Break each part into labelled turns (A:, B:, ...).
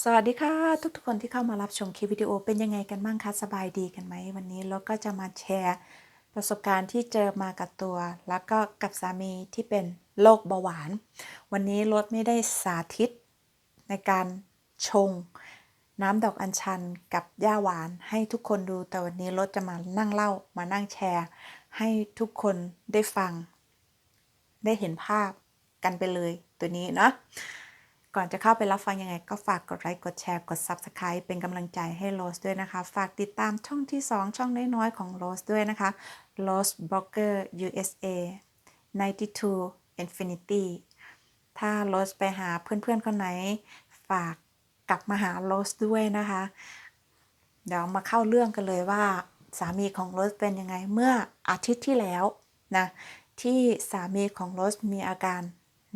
A: สวัสดีค่ะทุกๆคนที่เข้ามารับชมคลิปวิดีโอเป็นยังไงกันบ้างคะสบายดีกันไหมวันนี้รถก็จะมาแชร์ประสบการณ์ที่เจอมากับตัว แล้วก็กับสามีที่เป็นโรคเบาหวาน วันนี้รถไม่ได้สาธิตในการชง น้ำดอกอัญชันกับย่าหวานให้ทุกคนดูแต่วันนี้รถจะมานั่งเล่ามานั่งแชร์ ให้ทุกคนได้ฟัง ได้เห็นภาพกันไปเลยตัวนี้เนาะ ก่อนจะเข้าไปรับฟังยังไง ก็ฝากกดไลค์กดแชร์กด Subscribe เป็นกำลังใจให้โรสด้วยนะคะ ฝากติดตามช่องที่ 2 ช่องน้อยๆของโรสด้วยนะคะ Rose Blogger USA 92 Infinity ถ้าโรสไปหาเพื่อนๆคนไหน ฝากกลับมาหาโรสด้วยนะคะ เดี๋ยวมาเข้าเรื่องกันเลยว่า สามีของโรสเป็นยังไงเมื่ออาทิตย์ที่แล้วนะที่สามีของโรสมีอาการ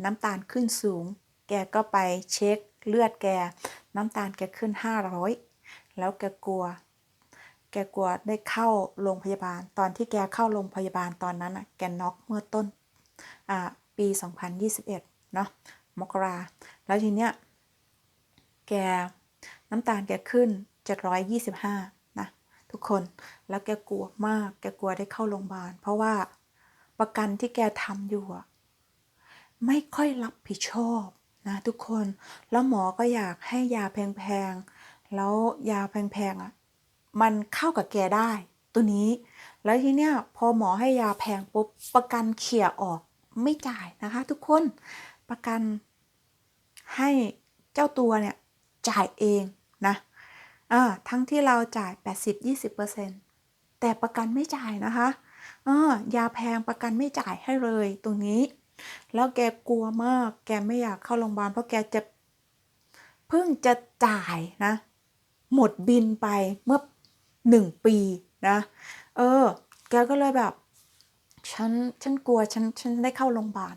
A: น้ำตาลขึ้นสูง แกก็ไปเช็คเลือดแก น้ำตาลแกขึ้น 500 แล้วแกกลัว แกกลัวได้เข้าโรงพยาบาล ตอนที่แกเข้าโรงพยาบาลตอนนั้นอะแกน็อกเมื่อต้นอ่าปี 2021 เนาะมกรา แล้วทีเนี้ย แกน้ำตาลแกขึ้น 725 นะ ทุกคน แล้วแกกลัวมาก แกกลัวได้เข้าโรงพยาบาล เพราะว่าประกันที่แกทำอยู่อะไม่ค่อยรับผิดชอบ นะทุกคน แล้วหมอก็อยากให้ยาแพงๆ แล้วยาแพงๆอะมันเข้ากับแกได้ตัวนี้ แล้วทีเนี้ยพอหมอให้ยาแพงปุ๊บประกันเขี่ยออกไม่จ่ายนะคะ ทุกคนประกันให้เจ้าตัวเนี่ยจ่ายเองนะอ่าทั้งที่เราจ่าย 80-20%แต่ประกันไม่จ่ายนะคะอ่ายาแพงประกันไม่จ่ายให้เลยตรงนี้ แล้วแกกลัวมาก แกไม่อยากเข้าโรงพยาบาลเพราะแกจะเพิ่งจะจ่ายนะ หมดบินไปเมื่อหนึ่งปีนะ เออ แกก็เลยแบบ ฉัน ฉันกลัว ฉัน ฉันได้เข้าโรงพยาบาล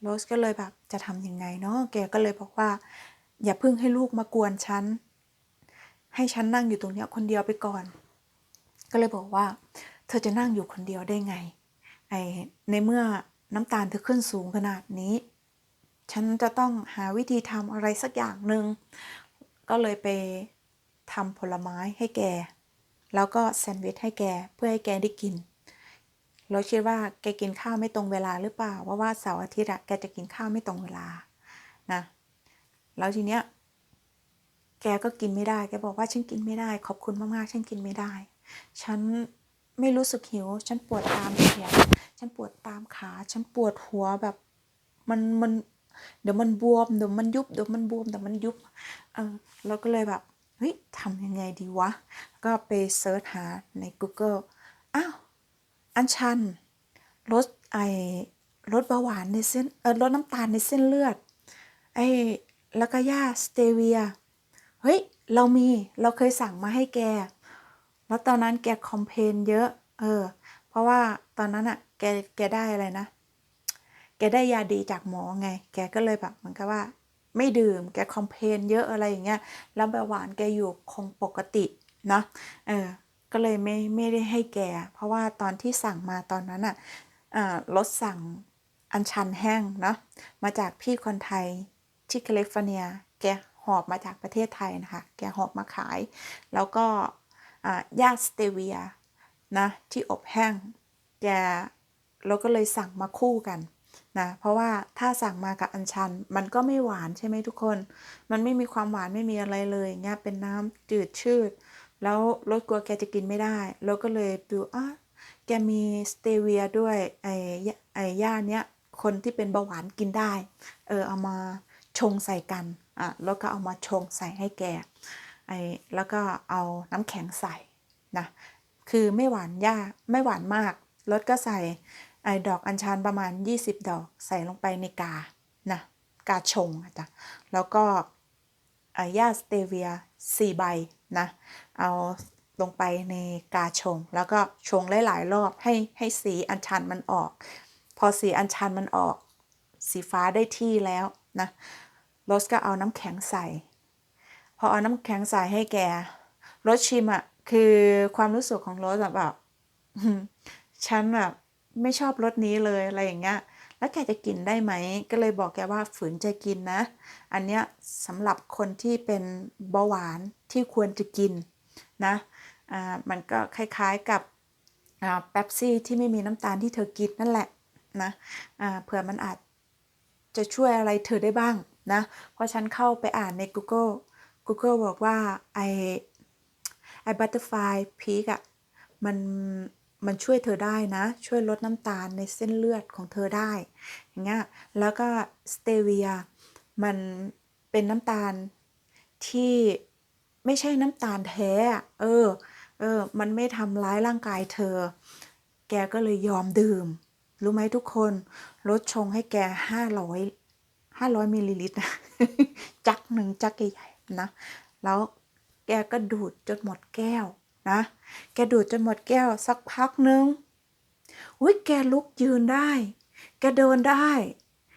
A: โรสก็เลยแบบ จะทำยังไงเนาะ แกก็เลยบอกว่า อย่าเพิ่งให้ลูกมากวนฉัน ให้ฉันนั่งอยู่ตรงเนี้ยคนเดียวไปก่อน ก็เลยบอกว่า เธอจะนั่งอยู่คนเดียวได้ไง ไอในเมื่อ น้ำตาลเธอขึ้นสูงขนาดนี้ ฉันจะต้องหาวิธีทำอะไรสักอย่างหนึ่ง ก็เลยไปทำผลไม้ให้แก แล้วก็แซนด์วิชให้แกเพื่อให้แกได้กิน เราคิดว่าแกกินข้าวไม่ตรงเวลาหรือเปล่า เพราะว่าเสาร์อาทิตย์อะแกจะกินข้าวไม่ตรงเวลา นะ แล้วทีเนี้ย แกก็กินไม่ได้ แกบอกว่าฉันกินไม่ได้ ขอบคุณมากๆ ฉันกินไม่ได้ ฉันไม่รู้สึกหิว ฉันปวดตามแขน ฉันปวดตามขา ฉันปวดหัวแบบมันมันเดี๋ยวมันบวมเดี๋ยวมันยุบเดี๋ยวมันบวมเดี๋ยวมันยุบเออเราก็เลยแบบเฮ้ยทำยังไงดีวะ ก็ไปเซิร์ชหาใน Google อ้าวอัญชันลดไอลดเบาหวานในเส้นเออลดน้ำตาลในเส้นเลือดไอแล้วก็ยาสเตเวียเฮ้ย เรามีเราเคยสั่งมาให้แก แล้วตอนนั้นแกคอมเพลนเยอะ เออ เพราะว่าตอนนั้นอะ แกแกได้อะไรนะ แกได้ยาดีจากหมอไง แกก็เลยแบบเหมือนกับว่า ไม่ดื่ม แกคอมเพลนเยอะอะไรอย่างเงี้ย แล้วเบาหวานแกอยู่คงปกติเนาะเออ ก็เลยไม่ไม่ได้ให้แก เพราะว่าตอนที่สั่งมาตอนนั้นอะอ่ารถสั่งอัญชันแห้งเนาะมาจากพี่คนไทยที่แคลิฟอร์เนีย แกหอบมาจากประเทศไทยนะคะ แกหอบมาขาย แล้วก็ยาสเตเวียนะที่อบแห้ง แก เราก็เลยสั่งมาคู่กันนะเพราะว่าถ้าสั่งมากับอัญชันมันก็ไม่หวานใช่ไหมทุกคน มันไม่มีความหวานไม่มีอะไรเลยเงี้ยเป็นน้ำจืดชืด แล้วรถกลัวแกจะกินไม่ได้ เราก็เลยดูอะแกมีสเตเวียด้วยไอ้ไอ้ย่าเนี้ยคนที่เป็นเบาหวานกินได้ เออเอามาชงใส่กันอะแล้วก็เอามาชงใส่ให้แกไอ้แล้วก็เอาน้ำแข็งใส่นะคือไม่หวานยากไม่หวานมากรสก็ใส่ ไอ้ดอกอัญชันประมาณ 20 ดอกใส่ลงไปในกา นะ กาชงอะจ้ะแล้วก็ไอ้ยาสเตเวีย4ใบนะ เอาลงไปในกาชง แล้วก็ชงหลายๆรอบให้ให้สีอัญชันมันออก พอสีอัญชันมันออก สีฟ้าได้ที่แล้วนะโรสก็เอาน้ำแข็งใส่ พอเอาน้ำแข็งใส่ให้แกรสชิมอะคือความรู้สึกของโรสแบบฉันแบบ ไม่ชอบรสนี้เลยอะไรอย่างเงี้ยแล้วแกจะกินได้ไหม ก็เลยบอกแกว่าฝืนใจกินนะ อันเนี้ยสำหรับคนที่เป็นเบาหวานที่ควรจะกินนะอ่ามันก็คล้ายๆกับอ่าเป๊ปซี่ที่ไม่มีน้ำตาลที่เธอกินนั่นแหละนะอ่าเผื่อมันอาจจะช่วยอะไรเธอได้บ้างนะเพราะฉันเข้าไปอ่านใน Google Google บอกว่าไอไอบัตเตอร์ฟลายพีกอะมัน มันช่วยเธอได้นะ ช่วยลดน้ำตาลในเส้นเลือดของเธอได้ อย่างเงี้ย แล้วก็สเตเวียมันเป็นน้ำตาลที่ไม่ใช่น้ำตาลแท้อะเออ เออ มันไม่ทำร้ายร่างกายเธอ แกก็เลยยอมดื่ม รู้ไหมทุกคน ลดชงให้แกห้าร้อยห้าร้อยมิลลิลิตรนะจักหนึ่งจักใหญ่ๆนะ แล้วแกก็ดูดจนหมดแก้ว นะ แกดูดจนหมดแก้วสักพักหนึ่งอุ้ยแกลุกยืนได้ แกเดินได้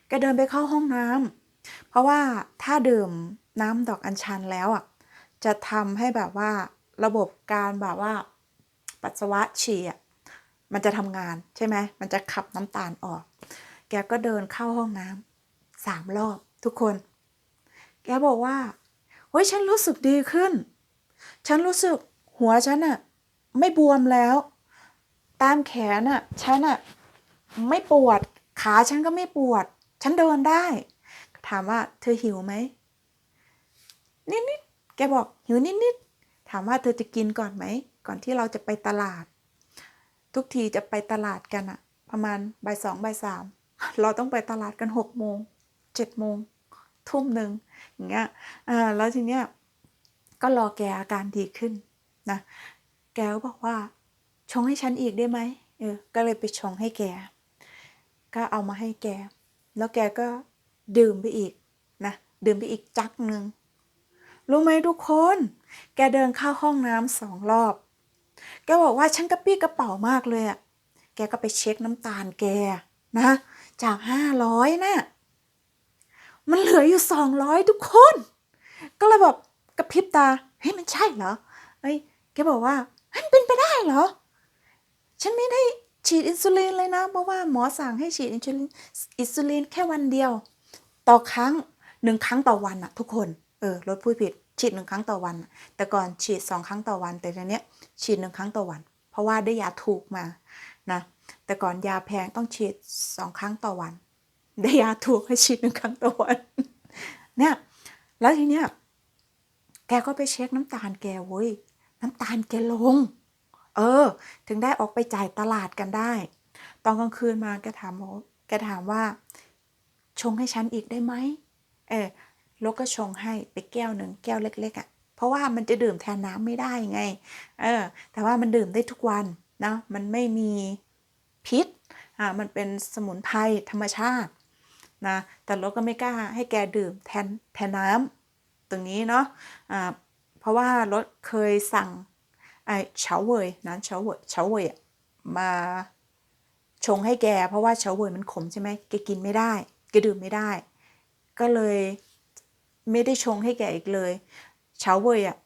A: แกเดินไปเข้าห้องน้ำ เพราะว่าถ้าดื่มน้ำดอกอัญชันแล้วอะ จะทำให้แบบว่าระบบการแบบว่า ปัสสาวะฉี่อะมันจะทำงานใช่ไหม มันจะขับน้ำตาลออก แกก็เดินเข้าห้องน้ำสามรอบทุกคน แกบอกว่าเฮ้ยฉันรู้สึกดีขึ้น ฉันรู้สึก หัวฉันอะไม่บวมแล้ว ตามแขนอะฉันอะไม่ปวด ขาฉันก็ไม่ปวด ฉันเดินได้ ถามว่าเธอหิวไหมนิดๆแกบอกหิวนิดๆถามว่าเธอจะกินก่อนไหม ก่อนที่เราจะไปตลาด ทุกทีจะไปตลาดกันอะประมาณบ่ายสองบ่ายสามเราต้องไปตลาดกันหกโมงเจ็ดโมงทุ่มหนึ่งอย่างเงี้ยอ่าแล้วทีเนี้ยก็รอแกอาการดีขึ้น นะ แกก็บอกว่า ชงให้ฉันอีกได้ไหมเออ ก็เลยไปชงให้แก ก็เอามาให้แก แล้วแกก็ดื่มไปอีกนะ ดื่มไปอีกจักหนึ่ง รู้ไหมทุกคน แกเดินเข้าห้องน้ำสองรอบ แกบอกว่าฉันกระปี้กระเป๋ามากเลยอะแกก็ไปเช็คน้ำตาลแกนะ จากห้าร้อยน่ะมันเหลืออยู่สองร้อยทุกคน ก็เลยแบบกระพริบตา เฮ้ยมันใช่เหรอเฮ้ย แกบอกว่ามันเป็นไปได้เหรอ ฉันไม่ได้ฉีดอินซูลินเลยนะ เพราะว่าหมอสั่งให้ฉีดอินซูลินอินซูลินแค่วันเดียว ต่อครั้งหนึ่งครั้งต่อวันอะทุกคน เออลดพูดผิด ฉีดหนึ่งครั้งต่อวัน แต่ก่อนฉีดสองครั้งต่อวัน แต่ตอนเนี้ยฉีดหนึ่งครั้งต่อวัน เพราะว่าได้ยาถูกมานะ แต่ก่อนยาแพงต้องฉีดสองครั้งต่อวัน ได้ยาถูกให้ฉีดหนึ่งครั้งต่อวัน เนี่ย แล้วทีเนี้ย แกก็ไปเช็คน้ำตาลแกเว้ย น้ำตาลแกลง เออ ถึงได้ออกไปจ่ายตลาดกันได้ ตอนกลางคืนมาแกถามแกถามว่า ชงให้ฉันอีกได้ไหมเออลกก็ชงให้ไปแก้วหนึ่งแก้วเล็กๆอะ่ะ เพราะว่ามันจะดื่มแทนน้ำไม่ได้ไง เออ แต่ว่ามันดื่มได้ทุกวันนะมันไม่มีพิษอ่ามันเป็นสมุนไพรธรรมชาตินะแต่รถก็ไม่กล้าให้แกดื่มแทนแทนน้ำตรงนี้เนาะอ่า เพราะว่ารถเคยสั่งไอ้เฉาเวยนั้นเฉาเวยเฉาเวยมาชงให้แก เพราะว่าเฉาเวยมันขมใช่ไหมแกกินไม่ได้แกดื่มไม่ได้ ก็เลยไม่ได้ชงให้แกอีกเลยเฉาเวยอะ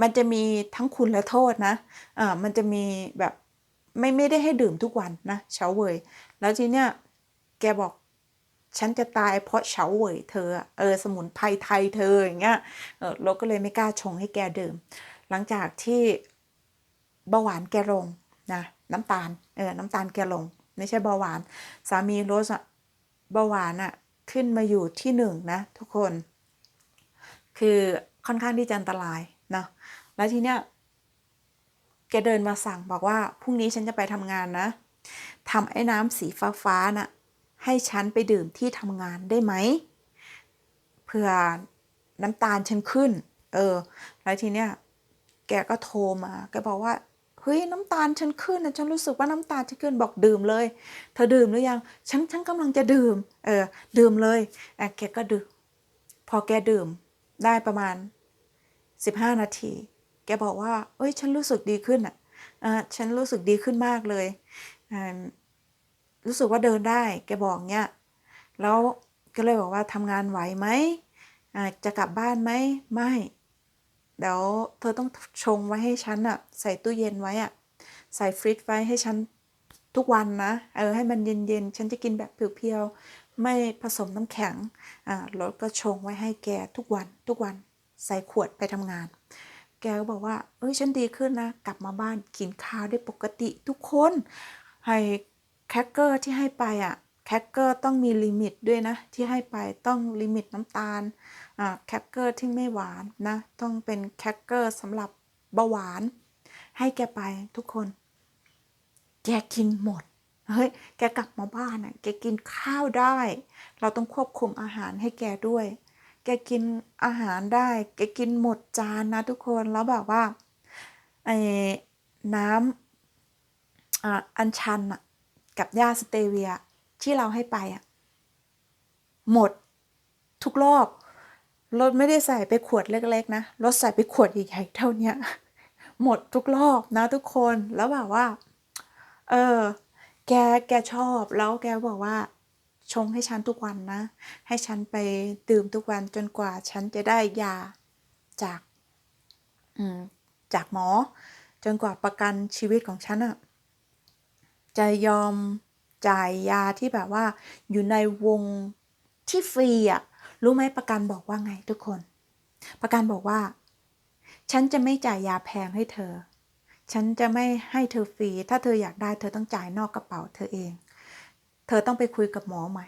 A: มันจะมีทั้งคุณและโทษนะอ่ามันจะมีแบบไม่ไม่ได้ให้ดื่มทุกวันนะเฉาเวยแล้วทีเนี้ยแกบอก ฉันจะตายเพราะเฉาเว่ยเธอ เออ สมุนไพรไทยเธออย่างเงี้ยเออเราก็เลยไม่กล้าชงให้แกดื่ม หลังจากที่เบาหวานแกลงนะน้ำตาลเออน้ำตาลแกลง ไม่ใช่เบาหวาน สามีโรสอะเบาหวานอะขึ้นมาอยู่ที่หนึ่งนะทุกคน คือค่อนข้างที่จะอันตรายนะแล้วทีเนี้ยแกเดินมาสั่งบอกว่าพรุ่งนี้ฉันจะไปทำงานนะทำไอ้น้ำสีฟ้าฟ้าๆน่ะ ให้ฉันไปดื่มที่ทำงานได้ไหมเพื่อน้ำตาลฉันขึ้น เออ แล้วทีเนี้ยแกก็โทรมาแกบอกว่าเฮ้ยน้ำตาลฉันขึ้นนะฉันรู้สึกว่าน้ำตาลฉันขึ้นบอกดื่มเลย เธอดื่มหรือยัง ฉันฉันกำลังจะดื่ม เออ ดื่มเลยอะแกก็ดื่ม พอแกดื่มได้ประมาณสิบห้านาที แกบอกว่า เอ้ย ฉันรู้สึกดีขึ้นอะอ่าฉันรู้สึกดีขึ้นมากเลยอ่า รู้สึกว่าเดินได้ แกบอกเนี้ย แล้วก็เลยบอกว่าทำงานไหวไหมจะกลับบ้านไหม ไม่ เดี๋ยวเธอต้องชงไว้ให้ฉันอะใส่ตู้เย็นไว้อะใส่ฟรีซไว้ให้ฉันทุกวันนะ เออ ให้มันเย็นๆ ฉันจะกินแบบเพียวๆ ไม่ผสมน้ำแข็ง อ่ารถก็ชงไว้ให้แกทุกวัน ทุกวัน ใส่ขวดไปทำงาน แกก็บอกว่า เอ้ย ฉันดีขึ้นนะ กลับมาบ้านกินข้าวได้ปกติทุกคน ให้ แคคเกอร์ที่ให้ไปอะแคคเกอร์ต้องมีลิมิตด้วยนะ ที่ให้ไปต้องลิมิตน้ำตาลอ่าแคคเกอร์ที่ไม่หวานนะ ต้องเป็นแคคเกอร์สำหรับเบาหวาน ให้แกไปทุกคน แกกินหมดเฮ้ยแกกลับมาบ้านอะแกกินข้าวได้ เราต้องควบคุมอาหารให้แกด้วย แกกินอาหารได้ แกกินหมดจานนะทุกคนแล้วแบบว่าไอ้น้ำอ่าอัญชันอะ กับยาสเตเวียที่เราให้ไปอะหมดทุกรอบรถไม่ได้ใส่ไปขวดเล็กๆนะรถใส่ไปขวดใหญ่ๆเท่านี้หมดทุกรอบนะทุกคนแล้วแบบว่า เออ แกแกชอบแล้วแกบอกว่า ชงให้ฉันทุกวันนะ ให้ฉันไปดื่มทุกวันจนกว่าฉันจะได้ยาจาก อืม จากหมอ จนกว่าประกันชีวิตของฉันอะ จะยอมจ่ายยาที่แบบว่า อยู่ในวงที่ฟรีอะรู้ไหมประกันบอกว่าไงทุกคน ประกันบอกว่า ฉันจะไม่จ่ายยาแพงให้เธอ ฉันจะไม่ให้เธอฟรี ถ้าเธออยากได้เธอต้องจ่ายนอกกระเป๋าเธอเอง เธอต้องไปคุยกับหมอใหม่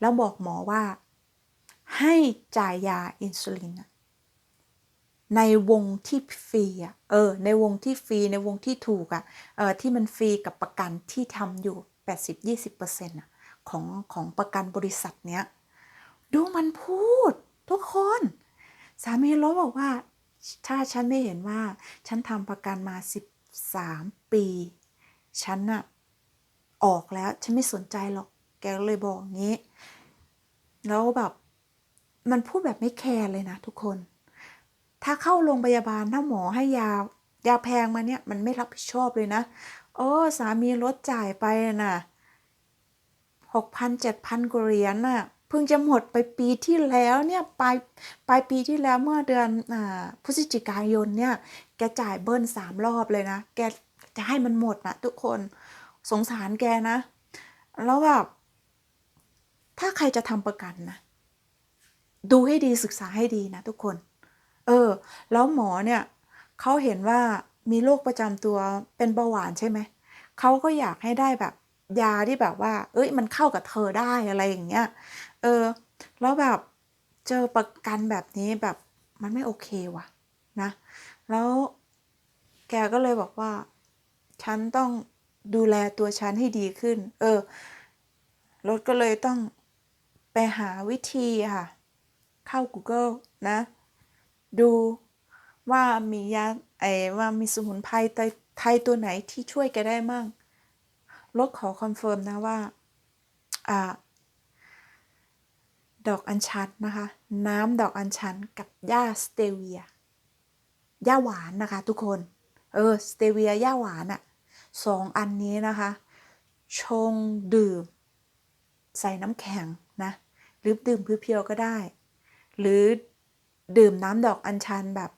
A: แล้วบอกหมอว่า ให้จ่ายยาอินซูลินอะ ในวงที่ฟรีอะเออ ในวงที่ฟรีในวงที่ถูกอะเออที่มันฟรีกับประกันที่ทำอยู่ 80-20%อะของของประกันบริษัทเนี้ยดูมันพูดทุกคน สามีรบบอกว่า ถ้าฉันไม่เห็นว่า ฉันทำประกันมา 13 ปี ฉันอะออกแล้ว ฉันไม่สนใจหรอก แกเลยบอกงี้ แล้วแบบ มันพูดแบบไม่แคร์เลยนะทุกคน ถ้าเข้าโรงพยาบาลถ้าหมอให้ยายาแพงมาเนี่ยมันไม่รับผิดชอบเลยนะโอ้สามีลดจ่ายไปน่ะหกพันเจ็ดพันกว่าเหรียญน่ะเพิ่งจะหมดไปปีที่แล้วเนี่ยปลายปลายปีที่แล้วเมื่อเดือนอ่าพฤศจิกายนเนี่ยแกจ่ายเบิ้ลสามรอบเลยนะ แกจะให้มันหมดนะทุกคนสงสารแกนะ แล้วแบบถ้าใครจะทำประกันนะ ดูให้ดีศึกษาให้ดีนะทุกคน เออ แล้วหมอเนี่ยเขาเห็นว่ามีโรคประจำตัวเป็นเบาหวานใช่ไหม เขาก็อยากให้ได้แบบยาที่แบบว่า เอ้ย มันเข้ากับเธอได้อะไรอย่างเงี้ย เออ แล้วแบบเจอประกันแบบนี้แบบมันไม่โอเคว่ะนะ แล้วแกก็เลยบอกว่า ฉันต้องดูแลตัวฉันให้ดีขึ้น เออ รถก็เลยต้องไปหาวิธีค่ะ เข้า Google นะ ดูว่ามียาไอว่ามีสมุนไพรไทยตัวไหนที่ช่วยแกได้มั่งรถขอคอนเฟิร์มนะว่าอ่าดอกอัญชันนะคะ น้ำดอกอัญชันกับหญ้าสเตเวียหญ้าหวานนะคะ ทุกคน เออสเตเวียหญ้าหวานอะสองอันนี้นะคะ ชงดื่ม ใส่น้ำแข็งนะ หรือดื่มเพียวๆก็ได้ หรือ ดื่มน้ำดอกอัญชันแบบ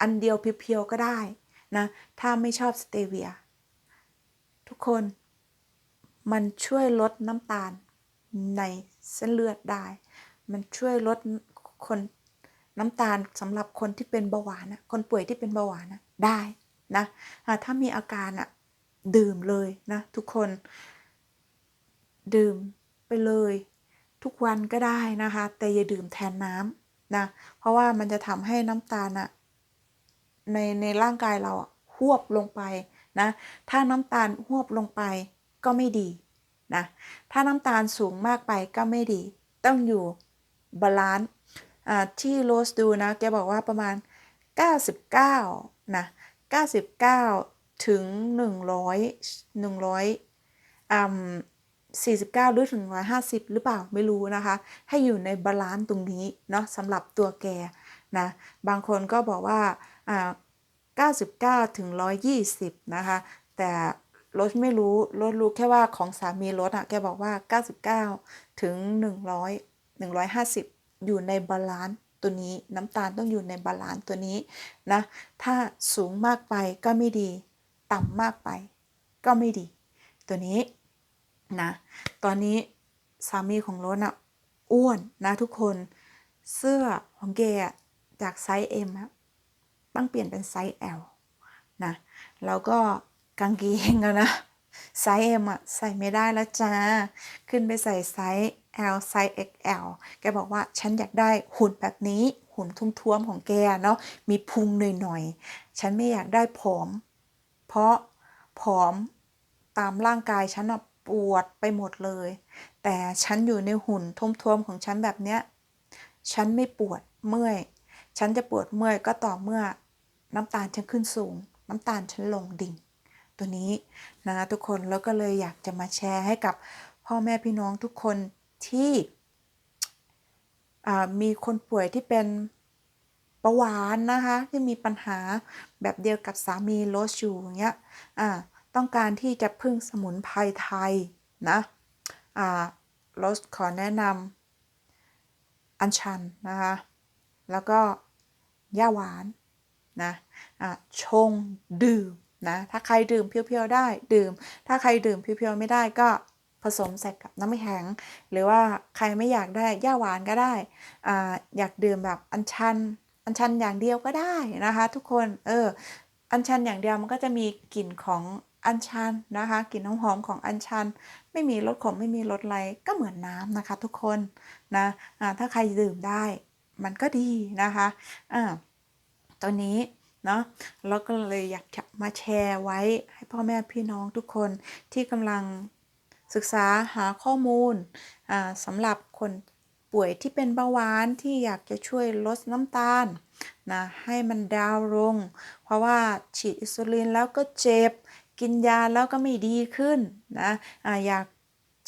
A: อันเดียวเพียวๆก็ได้นะ ถ้าไม่ชอบสเตเวีย ทุกคนมันช่วยลดน้ำตาลในเส้นเลือดได้ มันช่วยลดคนน้ำตาลสำหรับคนที่เป็นเบาหวานนะคนป่วยที่เป็นเบาหวานนะได้นะถ้ามีอาการอะดื่มเลยนะทุกคน ดื่มไปเลย ทุกวันก็ได้นะคะ แต่อย่าดื่มแทนน้ำ นะ เพราะว่ามันจะทำให้น้ำตาลอะในในร่างกายเราหวบลงไปนะ ถ้าน้ำตาลหวบลงไปก็ไม่ดีนะ ถ้าน้ำตาลสูงมากไปก็ไม่ดี ต้องอยู่บาลานซ์ที่โรสดูนะ แกบอกว่าประมาณ 99 นะ 99 ถึง 100 100อ่า 49 หรือถึง 150 หรือเปล่าไม่รู้นะคะ ให้อยู่ในบาลานซ์ตรงนี้เนาะสำหรับตัวแกนะบางคนก็บอกว่าอ่า 99 ถึง 120 นะคะ แต่รถไม่รู้รถรู้แค่ว่าของสามีรถอะแกบอกว่า 99 ถึง 100 150 อยู่ในบาลานซ์ตัวนี้น้ำตาลต้องอยู่ในบาลานซ์ตัวนี้นะถ้าสูงมากไปก็ไม่ดี ต่ำมากไปก็ไม่ดี ตัวนี้ นะ ตอนนี้สามีของโรสอะอ้วนนะทุกคนเสื้อของแกจากไซส์ M อะต้องเปลี่ยนเป็นไซส์ L นะแล้วก็กางเกงอะนะไซส์ M อะใส่ไม่ได้แล้วจ้า ขึ้นไปใส่ไซส์ L ไซส์ XL แกบอกว่าฉันอยากได้หุ่นแบบนี้ หุ่นทุ่วมๆของแกเนาะมีพุงหน่อยๆ ฉันไม่อยากได้ผอม เพราะผอมตามร่างกายฉันอะ ปวดไปหมดเลย แต่ฉันอยู่ในหุ่นทุ่วมๆของฉันแบบเนี้ยฉันไม่ปวดเมื่อย ฉันจะปวดเมื่อยก็ต่อเมื่อน้ำตาลฉันขึ้นสูง น้ำตาลฉันลงดิ่ง ตัวนี้นะทุกคนแล้วก็เลยอยากจะมาแชร์ให้กับพ่อแม่พี่น้องทุกคนที่อ่ามีคนป่วยที่เป็นเบาหวานนะคะ ที่มีปัญหาแบบเดียวกับสามีโรสอยู่อย่างเงี้ยอ่า ต้องการที่จะพึ่งสมุนไพรไทยนะอ่าโรสขอแนะนำอัญชันนะคะแล้วก็ย่าหวานนะอะชงดื่มนะถ้าใครดื่มเพียวๆได้ดื่ม ถ้าใครดื่มเพียวๆไม่ได้ก็ผสมใส่กับน้ำแข็ง หรือว่าใครไม่อยากได้ย่าหวานก็ได้อ่าอยากดื่มแบบอัญชัน อัญชันอย่างเดียวก็ได้นะคะ ทุกคนเอออัญชันอย่างเดียวมันก็จะมีกลิ่นของ อัญชันนะคะกลิ่นหอมของอัญชัน ไม่มีรสขมไม่มีรสอะไรก็เหมือนน้ำนะคะทุกคนนะอ่าถ้าใครดื่มได้มันก็ดีนะคะอ่าตัวนี้เนาะแล้วก็เลยอยากมาแชร์ไว้ให้พ่อแม่พี่น้องทุกคนที่กำลังศึกษาหาข้อมูลสำหรับคนป่วยที่เป็นเบาหวานที่อยากจะช่วยลดน้ำตาลนะให้มันดาวลง เพราะว่าฉีดอินซูลินแล้วก็เจ็บ กินยาแล้วก็ไม่ดีขึ้นนะอะอยาก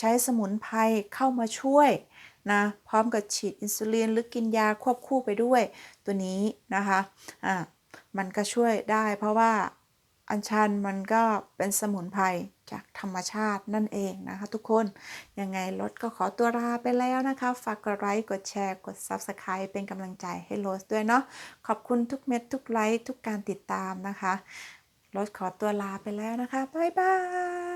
A: ใช้สมุนไพรเข้ามาช่วยนะพร้อมกับฉีดอินซูลินหรือกินยาควบคู่ไปด้วยตัวนี้นะคะอ่ามันก็ช่วยได้เพราะว่าอัญชันมันก็เป็นสมุนไพรจากธรรมชาตินั่นเองนะคะทุกคน ยังไงรถก็ขอตัวลาไปแล้วนะคะ ฝากกดไลค์กดแชร์ กด Subscribe เป็นกำลังใจให้โรสด้วยเนาะขอบคุณทุกเม็ดทุกไลค์ทุกการติดตามนะคะ รถขอตัวลาไปแล้วนะคะ บ๊ายบาย